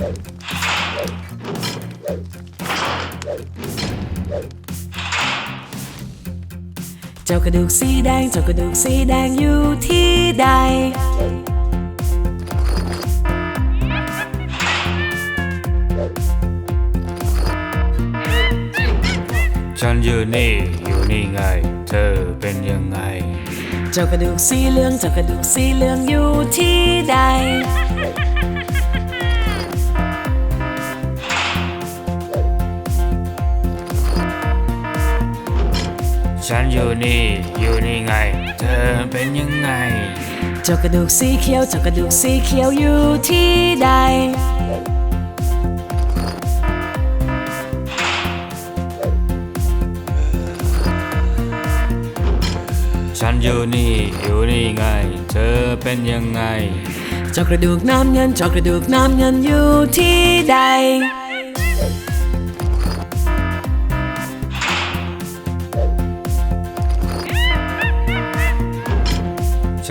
เจ้ากระดูกสีแดง เจ้ากระดูกสีแดงอยู่ที่ใด ฉันอยู่นี่อยู่นี่ไง เธอเป็นยังไง เจ้ากระดูกสีเหลือง เจ้ากระดูกสีเหลืองอยู่ที่ใด อยู่นี่ อยู่นี่ไง เธอเป็นยังไง เจ้ากระดูกสีเขียวเจ้ากระดูกสีเขียวอยู่ที่ใด ฉันอยู่นี่ อยู่นี่ไง เธอเป็นยังไง เจ้ากระดูกน้ำเงินเจ้ากระดูกน้ำเงินอยู่ที่ใด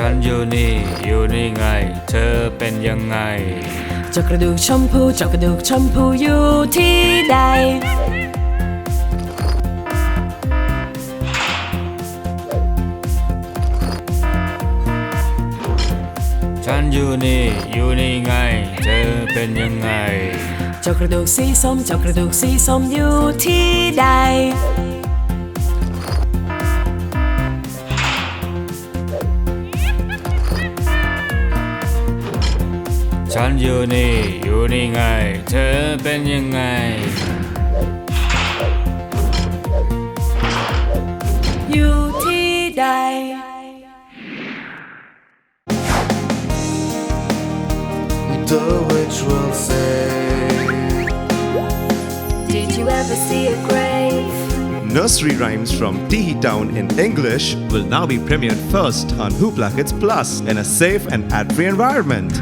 ฉันอยู่นี่อยู่นี่ไง เธอเป็นยังไง เจ้ากระดูกชมพูเจ้ากระดูกชมพูอยู่ที่ใด ฉันอยู่นี่อยู่นี่ไง เธอเป็นยังไง เจ้ากระดูกสีส้มเจ้ากระดูกสีส้มอยู่ที่ใด ฉันอยู่นี่อยู่นี่ไง เธอเป็นยังไง อยู่ที่ใด The witch will say Did you ever see a grave? Nursery rhymes from Teehee Town in English will now be premiered first on Hoopla Kids Plus in a safe and ad-free environment.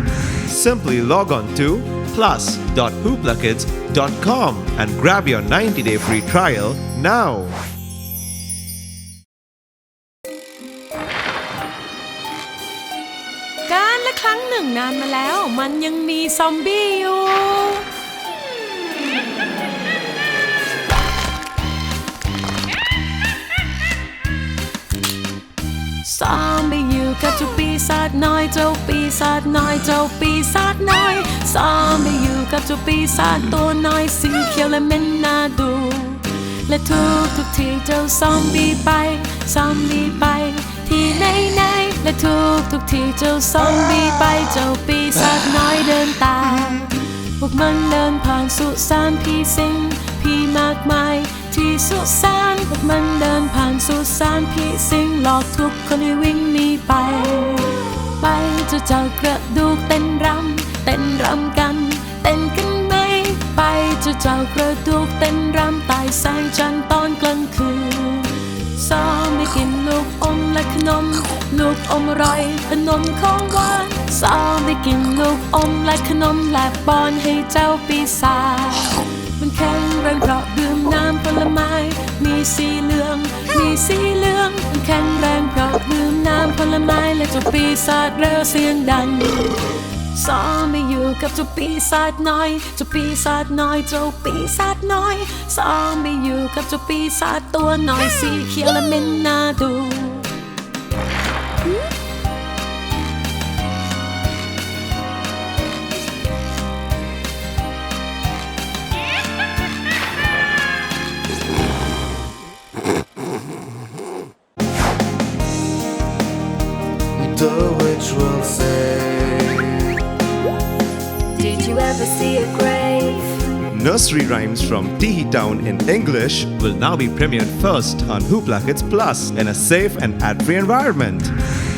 Simply log on to plus.hooplakids.com and grab your 90-day free trial now. การละครั้งหนึ่งนานมาแล้ว มันยังมีซอมบี้อยู่ น้อยเจ้าปีศาจน้อยเจ้าปีศาจน้อยซอมบี้อยู่กับเจ้าปีศาจตัวน้อยสีเขียวและเม็นน่าดู และทุกทุกที่เจ้าซอมบี้ไปซอมบี้ไป ที่ไหนไหนและทุกทุกที่เจ้าซอมบี้ไปเจ้าปีศาจน้อยเดินตามพวกมันเดินผ่านสุสานพี่สิงพี่มากมายที่สุสานพวกมันเดินผ่านสุสานพี่สิงหลอกทุกคนให้วิ่งหนีไป ไปเจะเจ้ากระดูกเต้นรำเต้นรำกัน เต้นกันไหม ไปเจะเจ้ากระดูกเต้นรำใต้แสงจันทร์ตอนกลางคืนซ้อมไม่กินลูกอมและขนม ลูกอมอร่อยขนมของหวานซ้อมไม่กินลูกอมและขนมและป้อนให้เจ้าปีศาจมันแข็งแรงเพราะดื่มน้ำผลไม้ มีสีเหลือง มีสี เจ้าปีศาจเร็วเสียงดังซ้อมไม่อยู่กับเจ้าปีศาจน้อยเจ้าปีศาจน้อยเจ้าปีศาจน้อยซ้อมไม่อยู่กับเจ้าปีศาจตัวน้อยสีเขียวและเหม็นน่าดู Nursery rhymes from Teehee Town in English will now be premiered first on Hoopla Kids Plus in a safe and ad-free environment.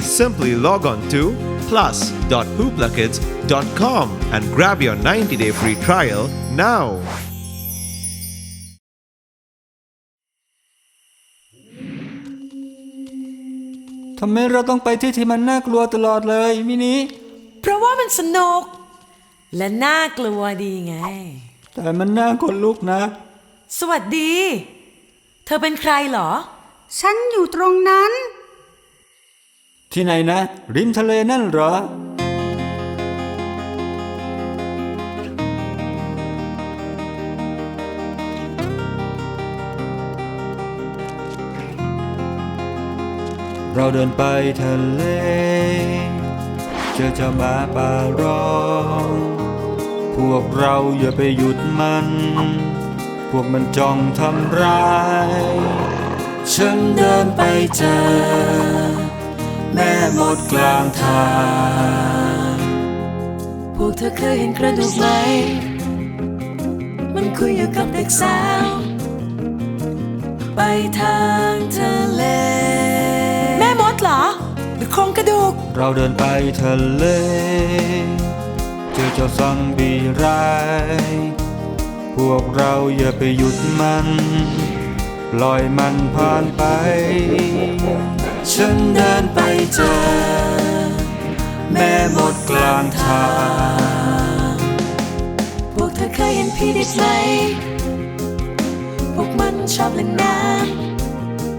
Simply log on to plus.hooplakids.com and grab your 90-day free trial now. ทำไมเราต้องไปที่ที่มันน่ากลัวตลอดเลยมินิ เพราะว่ามันสนุก และน่ากลัวดีไง แต่มันน่าขนลุกนะ สวัสดี เธอเป็นใครเหรอ ฉันอยู่ตรงนั้น ที่ไหนนะ ริมทะเลนั่นเหรอ เราเดินไปทะเล เจอเจ้าหมาป่าร้อง วกเราอย่าไปหยุดมัน พวกมันจ้องทำร้าย ฉันเดินไปเจอ แม่หมดกลางทาง พวกเธอเคยเห็นกระดูกไหม มันคุยอยู่กับเด็กสาว ไปทางทะเล แม่มดเหรอ หรือโครงกระดูก เราเดินไปทะเล เจอเจ้าซังบีร้าย พวกเราอย่าไปหยุดมัน ปล่อยมันผ่านไป ฉันเดินไปเจอ แม่หมดกลางทาง พวกเธอเคยเห็นพี่ดิบไหม พวกมันชอบเล่นน้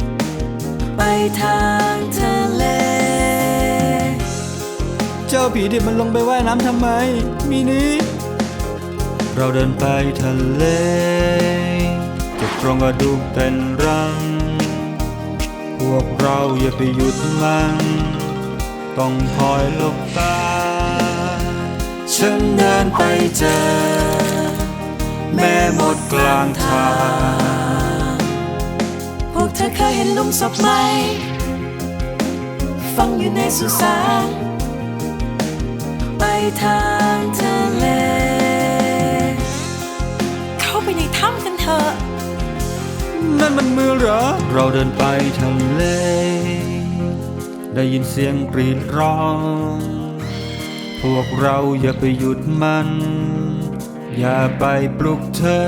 ำไปทางทะเล จ้าผีดิบมันลงไปว่ายน้ำทำไม มีนี้ เราเดินไปทะเล เก็บโครงกระดูกเต้นรัง พวกเราอย่าไปหยุดมัน ต้องคอยหลบตา ฉันเดินไปเจอ แม่หมดกลางทาง พวกเธอเคยเห็นลุมศพไหมฟังอยู่ในสุสาน ทางทะเล เข้าไปในถ้ำกันเถอะ นั่นมันมือเหรอ เราเดินไปทะเล ได้ยินเสียงกรีดร้อง พวกเราอย่าไปหยุดมัน อย่าไปปลุกเธอ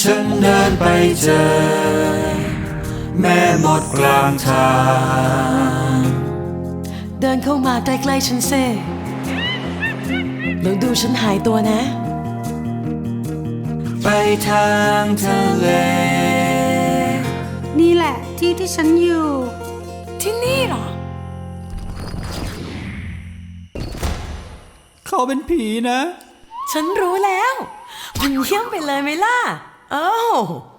ฉันเดินไปเจอ แม่หมดกลางทาง เดินเข้ามาใกล้ๆฉันเซ่ แล้วดูฉันหายตัวนะ ไปทางทะเล นี่แหละที่ที่ฉันอยู่ ที่นี่เหรอ เขาเป็นผีนะ ฉันรู้แล้วมันเยี่ยมไปเลยไหมล่ะ เอ้า